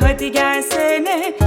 hadi gelsene